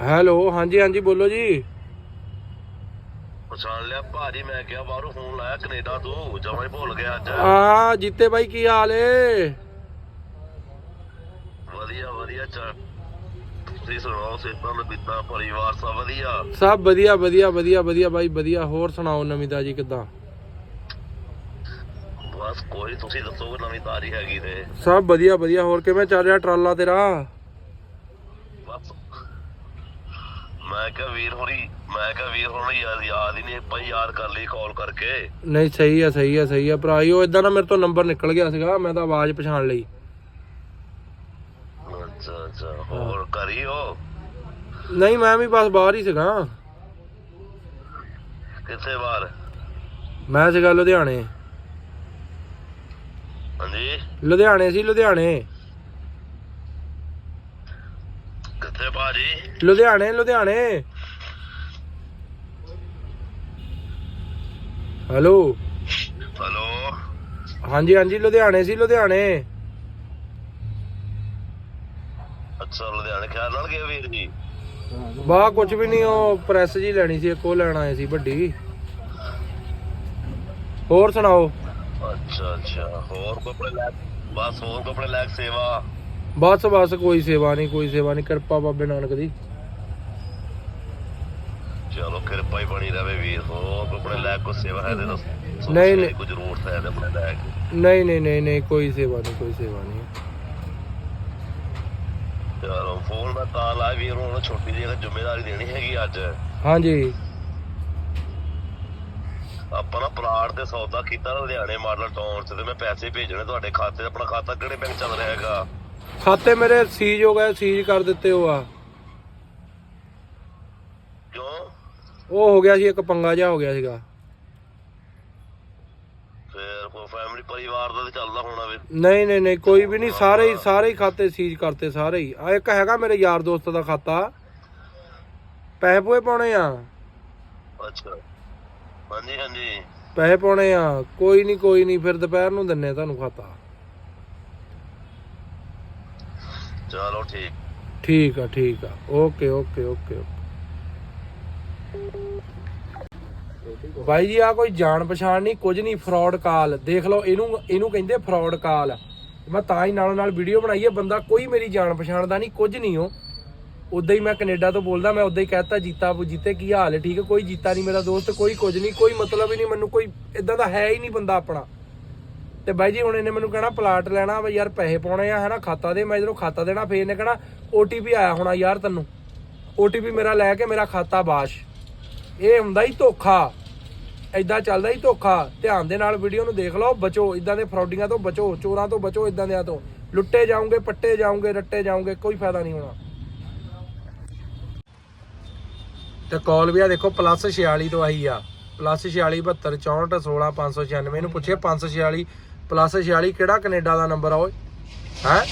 Hello ਹਾਂਜੀ ਹਾਂਜੀ ਬੋਲੋ ਜੀ। ਪਛਾਣ ਲਿਆ ਭਾਜੀ ਮੈਂ ਕਿਹਾ ਬਾਹਰੋਂ ਫੋਨ ਲਾਇਆ ਕੈਨੇਡਾ ਤੋਂ ਜਮਾਂ ਹੀ ਭੁੱਲ ਗਿਆ ਅੱਜ। ਆ ਜੀਤੇ ਬਾਈ ਕੀ ਹਾਲ ਏ? ਵਧੀਆ ਵਧੀਆ ਚੱਲ ਤੁਸੀਂ ਸੁਣਾਓ ਸਿਹਤਾਂ ਦਾ ਬਿੱਤਾ ਪਰਿਵਾਰ ਸਭ ਵਧੀਆ? ਸਭ ਵਧੀਆ ਵਧੀਆ ਵਧੀਆ ਵਧੀਆ ਬਾਈ ਵਧੀਆ। ਹੋਰ ਸੁਣਾਓ ਨਵੀਂ ਤਾਜੀ ਕਿੱਦਾਂ? ਬਸ ਕੋਈ ਤੁਸੀਂ ਦੱਸੋ ਨਵੀਂ ਤਾਰੀ ਹੈਗੀ ਤੇ। ਸਭ ਵਧੀਆ ਵਧੀਆ। ਹੋਰ ਕਿਵੇਂ ਚੱਲ ਰਿਹਾ ਟਰਾਲਾ ਤੇਰਾ ਬਸ ਮੈਂ ਕਿਹਾ ਵੀਰ ਹੋਰੀ ਮੈਂ ਕਿਹਾ ਵੀਰ ਹੋਰੀ ਯਾਦ ਯਾਦ ਹੀ ਨਹੀਂ ਭਾਈ ਯਾਦ ਕਰ ਲਈ ਕਾਲ ਕਰਕੇ। ਨਹੀਂ ਸਹੀ ਆ ਸਹੀ ਆ ਸਹੀ ਆ ਭਰਾ ਜੀ ਉਹ ਇਦਾਂ ਨਾ ਮੇਰੇ ਤੋਂ ਨੰਬਰ ਨਿਕਲ ਗਿਆ ਸੀਗਾ ਮੈਂ ਤਾਂ ਆਵਾਜ਼ ਪਛਾਣ ਲਈ। ਅੱਛਾ ਅੱਛਾ ਹੋਰ ਕਰੀ ਹੋ? ਨਹੀਂ ਮੈਂ ਵੀ ਬਸ ਬਾਹਰ ਹੀ ਸੀਗਾ। ਕਿੱਥੇ ਬਾਹਰ? ਮੈਂ ਸੀਗਾ ਲੁਧਿਆਣੇ। ਹਾਂਜੀ? ਲੁਧਿਆਣੇ ਸੀ ਲੁਧਿਆਣੇ। ਕਿੱਥੇ ਭਾਜੀ? ਲੁਧਿਆਣੇ ਲੁਧਿਆਣੇ। ਹੈਲੋ। ਹਲੋ। ਹਾਂਜੀ ਹਾਂਜੀ ਲੁਧਿਆਣੇ ਸੀ ਲੁਧਿਆਣੇ। ਅੱਛਾ ਲੁਧਿਆਣੇ ਖਿਆਲ ਨਾਲ ਗਏ ਵੀਰ ਜੀ? ਵਾਹ ਕੁਝ ਵੀ ਨਹੀਂ ਉਹ ਪ੍ਰੈਸ ਜੀ ਲੈਣੀ ਸੀ ਇੱਕ ਉਹ ਲੈਣ ਆਏ ਸੀ ਵੱਡੀ। ਹੋਰ ਸੁਣਾਓ? ਅੱਛਾ ਅੱਛਾ ਹੋਰ ਆਪਣੇ ਲੈ ਬਸ ਹੋਰ ਆਪਣੇ ਲੈ ਕੇ ਸੇਵਾ। ਬਸ ਬਸ ਕੋਈ ਸੇਵਾ ਨਹੀਂ ਕੋਈ ਸੇਵਾ ਨਹੀਂ ਕਿਰਪਾ ਬਾਬੇ ਨਾਨਕ ਦੀ। ਚਲੋ ਕਿਰਪਾ ਹੀ ਬਣੀ ਰਵੇ ਵੀਰ ਕੋਈ ਆਪਣੇ ਲੈ ਕੋਈ ਸੇਵਾ ਹੈ ਦੱਸੋ। ਨਹੀਂ, ਨਹੀਂ। ਕੋਈ ਜ਼ਰੂਰਤ ਹੈ ਆਪਣੇ ਲੈ ਕੇ ਨਹੀਂ ਨਹੀਂ ਨਹੀਂ ਨਹੀਂ ਕੋਈ ਸੇਵਾ ਨਹੀਂ ਕੋਈ ਸੇਵਾ ਨਹੀਂ। ਚਲੋ ਫੋਨ ਮੈਂ ਤਾਂ ਲਾਇਆ ਵੀਰ ਹੁਣ ਛੋਟੀ ਜਿਹੀ ਜ਼ਿੰਮੇਵਾਰੀ ਦੇਣੀ ਹੈਗੀ ਅੱਜ। ਹਾਂਜੀ। ਆਪਾਂ ਨਾ ਪਲਾਟ ਤੇ ਸੌਦਾ ਕੀਤਾ ਲੁਧਿਆਣੇ ਮਾਡਲ ਟਾਊਨ ਤੇ ਮੈਂ ਪੈਸੇ ਭੇਜਣੇ ਤੁਹਾਡੇ ਖਾਤੇ ਆਪਣਾ ਖਾਤਾ ਕਿਹੜੇ ਬੈਂਕ ਚੱਲ ਰਿਹਾ ਹੈਗਾ? ਖਾਤੇ ਮੇਰੇ ਸੀਜ ਹੋ ਗਏ ਸੀਜ ਕਰ ਦਿੱਤੇ ਉਹ ਆ। ਕਿਉਂ? ਉਹ ਹੋ ਗਿਆ ਸੀ ਇੱਕ ਪੰਗਾ ਜਿਹਾ ਹੋ ਗਿਆ ਸੀਗਾ। ਫਿਰ ਕੋਈ ਫੈਮਿਲੀ ਪਰਿਵਾਰ ਦਾ ਤੇ ਚੱਲਦਾ ਹੋਣਾ ਵੀ ਨਹੀਂ ਨਹੀਂ ਨਹੀਂ ਕੋਈ ਵੀ ਨਹੀਂ ਸਾਰੇ ਹੀ ਸਾਰੇ ਹੀ ਖਾਤੇ ਸੀਜ ਕਰਤੇ ਸਾਰੇ ਹੀ। ਆ ਇੱਕ ਹੈਗਾ ਮੇਰੇ ਯਾਰ ਦੋਸਤ ਦਾ ਖਾਤਾ। ਪੈਸੇ ਪੂਏ ਪਾਉਣੇ ਆ। ਅੱਛਾ। ਹਾਂਜੀ ਹਾਂਜੀ। ਪੈਸੇ ਪਾਉਣੇ ਆ। ਕੋਈ ਨਹੀਂ ਕੋਈ ਨਹੀਂ ਫਿਰ ਦੁਪਹਿਰ ਨੂੰ ਦਿੰਨੇ ਤੁਹਾਨੂੰ ਖਾਤਾ। ਚਲੋ ਠੀਕ। ਠੀਕ ਆ ਠੀਕ ਆ। Okay okay okay okay. ਬਾਈ ਜੀ, ਆ ਕੋਈ ਜਾਣ ਪਛਾਣ ਨਹੀਂ, ਕੁਝ ਨਹੀਂ, ਫਰਾਡ ਕਾਲ। ਦੇਖ ਲਓ, ਇਹਨੂੰ ਇਹਨੂੰ ਕਹਿੰਦੇ ਫਰਾਡ ਕਾਲ। ਮੈਂ ਤਾਂ ਹੀ ਨਾਲੋਂ ਨਾਲ ਵੀਡੀਓ ਬਣਾਈ ਹੈ ਬੰਦਾ ਕੋਈ ਮੇਰੀ ਜਾਣ ਪਛਾਣ ਦਾ ਨਹੀਂ, ਕੁਝ ਨਹੀਂ ਉਹ। ਉਦਾਂ ਹੀ ਮੈਂ ਕੈਨੇਡਾ ਤੋਂ ਬੋਲਦਾ, ਮੈਂ ਉਦਾਂ ਹੀ ਕਹਿਤਾ ਜੀਤਾ ਬੂ, ਜੀਤੇ ਕੀ ਹਾਲ ਹੈ? ਠੀਕ ਹੈ, ਕੋਈ ਜੀਤਾ ਨਹੀਂ ਮੇਰਾ ਦੋਸਤ, ਕੋਈ ਕੁਝ ਨਹੀਂ, ਕੋਈ ਮਤਲਬ ਹੀ ਨਹੀਂ ਮੈਨੂੰ, ਕੋਈ ਇਦਾਂ ਦਾ ਹੈ ਹੀ ਨਹੀਂ ਬੰਦਾ ਆਪਣਾ। ਤੇ ਬਾਈ ਜੀ ਹੁਣ ਇਹਨੇ ਮੈਨੂੰ ਕਹਿਣਾ ਪਲਾਟ ਲੈਣਾ ਵਾ ਯਾਰ ਪੈਸੇ ਪਾਉਣੇ ਆ, ਹਨਾ, ਖਾਤਾ ਦੇ, ਮੈਂ ਜਦੋਂ ਖਾਤਾ ਦੇਣਾ ਫੇਰ ਇਹਨੇ ਕਹਿਣਾ OTP ਆਇਆ ਹੋਣਾ ਯਾਰ ਤੈਨੂੰ। OTP ਮੇਰਾ ਲੈ ਕੇ ਮੇਰਾ ਖਾਤਾ ਬਾਸ਼। ਇਹ ਹੁੰਦਾ ਹੀ ਧੋਖਾ। ਐਦਾਂ ਚੱਲਦਾ ਹੀ ਧੋਖਾ। ਧਿਆਨ ਦੇ ਨਾਲ ਵੀਡੀਓ ਨੂੰ ਦੇਖ ਲਓ, ਬਚੋ ਇਦਾਂ ਦੇ ਫਰੌਡੀਆਂ ਤੋਂ ਬਚੋ, ਚੋਰਾਂ ਤੋਂ ਬਚੋ ਇਦਾਂ ਦਿਆਂ ਤੋਂ। ਲੁੱਟੇ ਜਾਓਗੇ, ਪੱਟੇ ਜਾਓਗੇ, ਰੱਟੇ ਜਾਓਗੇ, ਕੋਈ ਫਾਇਦਾ ਨਹੀਂ ਹੋਣਾ। ਤੇ ਕਾਲ ਵੀ ਆ, ਦੇਖੋ ਪਲੱਸ 46 ਤੋਂ ਆਈ ਆ। ਪਲੱਸ 46 72 64 16 596 ਇਹਨੂੰ ਪੁੱਛਿਆ 546 ਪਲੱਸ 46 ਕਿਹੜਾ ਕੈਨੇਡਾ ਦਾ ਨੰਬਰ ਆ ਓਏ? ਹੈ?